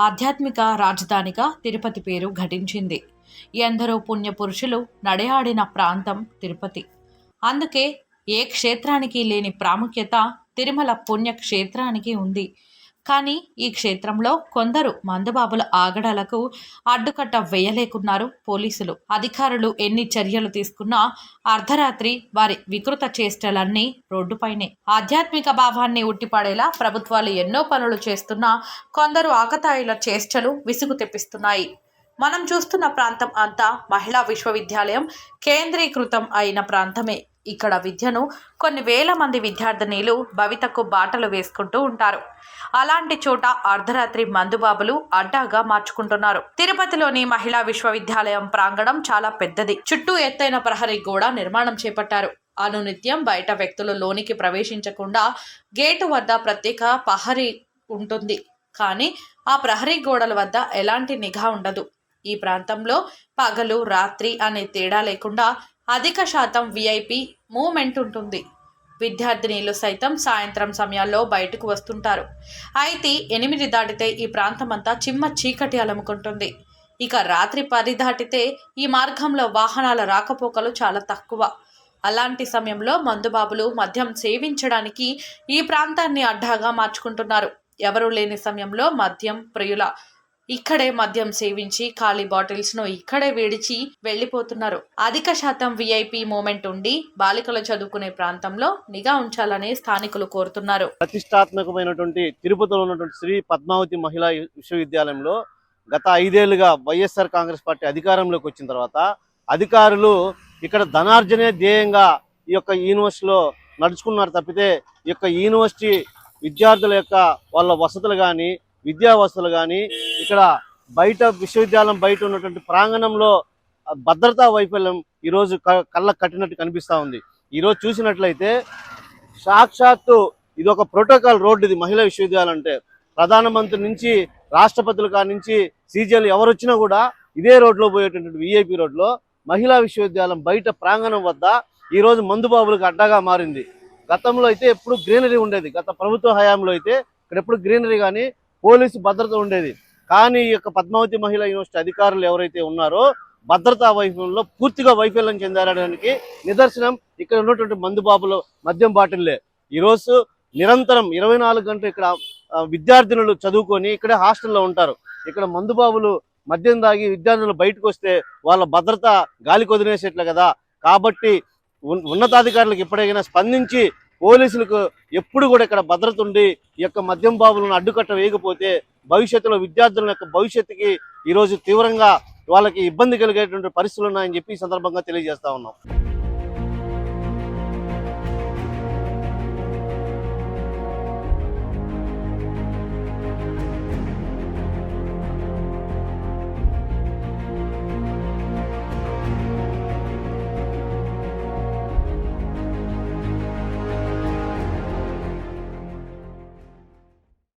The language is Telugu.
ఆధ్యాత్మిక రాజధానిగా తిరుపతి పేరు ఘటించింది. ఎందరో పుణ్యపురుషులు నడయాడిన ప్రాంతం తిరుపతి. అందుకే ఏ క్షేత్రానికి లేని ప్రాముఖ్యత తిరుమల పుణ్యక్షేత్రానికి ఉంది. కానీ ఈ క్షేత్రంలో కొందరు మందుబాబుల ఆగడాలకు అడ్డుకట్ట వేయలేకున్నారు పోలీసులు. అధికారులు ఎన్ని చర్యలు తీసుకున్నా అర్ధరాత్రి వారి వికృత చేష్టలన్నీ రోడ్డుపైనే. ఆధ్యాత్మిక భావాన్ని ఉట్టిపడేలా ప్రభుత్వాలు ఎన్నో పనులు చేస్తున్నా కొందరు ఆకతాయిల చేష్టలు విసుగు తెప్పిస్తున్నాయి. మనం చూస్తున్న ప్రాంతం అంతా మహిళా విశ్వవిద్యాలయం కేంద్రీకృతం అయిన ప్రాంతమే. ఇక్కడ విద్యను కొన్ని వేల మంది విద్యార్థినీలు భవితకు బాటలు వేసుకుంటూ ఉంటారు. అలాంటి చోట అర్ధరాత్రి మందుబాబులు అడ్డాగా మార్చుకుంటున్నారు. తిరుపతిలోని మహిళా విశ్వవిద్యాలయం ప్రాంగణం చాలా పెద్దది. చుట్టూ ఎత్తైన ప్రహరీ గోడ నిర్మాణం చేపట్టారు. అనునిత్యం బయట వ్యక్తులు లోనికి ప్రవేశించకుండా గేటు వద్ద ప్రత్యేక పహరీ ఉంటుంది. కానీ ఆ ప్రహరీ గోడల వద్ద ఎలాంటి నిఘా ఉండదు. ఈ ప్రాంతంలో పగలు రాత్రి అనే తేడా లేకుండా అధిక శాతం విఐపి మూమెంట్ ఉంటుంది. విద్యార్థినీలు సైతం సాయంత్రం సమయాల్లో బయటకు వస్తుంటారు. అయితే ఎనిమిది దాటితే ఈ ప్రాంతమంతా చిమ్మ చీకటి అలముకుంటుంది. ఇక రాత్రి పది దాటితే ఈ మార్గంలో వాహనాల రాకపోకలు చాలా తక్కువ. అలాంటి సమయంలో మందుబాబులు మద్యం సేవించడానికి ఈ ప్రాంతాన్ని అడ్డాగా మార్చుకుంటున్నారు. ఎవరూ లేని సమయంలో మద్యం ప్రియుల ఇక్కడే మద్యం సేవించి ఖాళీ బాటిల్స్ను ఇక్కడే వేడిచి వెళ్ళిపోతున్నారు అధిక శాతం విఐపి మూమెంట్ ఉండి బాలికలు చదువుకునే ప్రాంతంలో నిఘా ఉంచాలని స్థానికులు కోరుతున్నారు. ప్రతిష్టాత్మకమైనటువంటి తిరుపతిలో ఉన్నటువంటి శ్రీ పద్మావతి మహిళా విశ్వవిద్యాలయంలో గత ఐదేళ్ళుగా వైఎస్ఆర్ కాంగ్రెస్ పార్టీ అధికారంలోకి వచ్చిన తర్వాత అధికారులు ఇక్కడ ధనార్జనే ధ్యేయంగా ఈ యొక్క యూనివర్సిటీలో నడుచుకున్నారు తప్పితే ఈ యొక్క యూనివర్సిటీ విద్యార్థుల యొక్క వాళ్ళ వసతులు కానీ విద్యా వసతులు కానీ ఇక్కడ బయట విశ్వవిద్యాలయం బయట ఉన్నటువంటి ప్రాంగణంలో భద్రతా వైఫల్యం ఈరోజు కళ్ళకు కట్టినట్టు కనిపిస్తూ ఉంది. ఈరోజు చూసినట్లయితే సాక్షాత్తు ఇది ఒక ప్రోటోకాల్ రోడ్డు ఇది మహిళా విశ్వవిద్యాలయం అంటే. ప్రధానమంత్రి నుంచి రాష్ట్రపతుల కాడి నుంచి సీజీఎల్ ఎవరు వచ్చినా కూడా ఇదే రోడ్లో పోయేటటువంటి విఐపి రోడ్లో మహిళా విశ్వవిద్యాలయం బయట ప్రాంగణం వద్ద ఈ రోజు మందుబాబులకు అడ్డాగా మారింది. గతంలో అయితే ఎప్పుడు గ్రీనరీ ఉండేది. గత ప్రభుత్వ హయాంలో అయితే ఇక్కడ ఎప్పుడు గ్రీనరీ కానీ పోలీసు భద్రత ఉండేది. కానీ ఈ యొక్క పద్మావతి మహిళా యూనివర్సిటీ అధికారులు ఎవరైతే ఉన్నారో భద్రతా వైఫల్యంలో పూర్తిగా వైఫల్యం చెందారడానికి నిదర్శనం ఇక్కడ ఉన్నటువంటి మందుబాబులు మద్యం బాటిల్లే ఈరోజు నిరంతరం ఇరవై నాలుగు గంటలు ఇక్కడ విద్యార్థినులు చదువుకొని ఇక్కడే హాస్టల్లో ఉంటారు. ఇక్కడ మందుబాబులు మద్యం దాగి విద్యార్థులు బయటకు వస్తే వాళ్ళ భద్రత గాలికి వదిలేసేట్లే కదా. కాబట్టి ఉన్- ఉన్నతాధికారులకు ఎప్పుడైనా స్పందించి పోలీసులకు ఎప్పుడు కూడా ఇక్కడ భద్రత ఉండి ఈ యొక్క మద్యం బాబులను అడ్డుకట్ట వేయకపోతే భవిష్యత్తులో విద్యార్థుల యొక్క భవిష్యత్తుకి ఈరోజు తీవ్రంగా వాళ్ళకి ఇబ్బంది కలిగేటువంటి పరిస్థితులు ఉన్నాయని చెప్పి ఈ సందర్భంగా తెలియజేస్తా ఉన్నాం.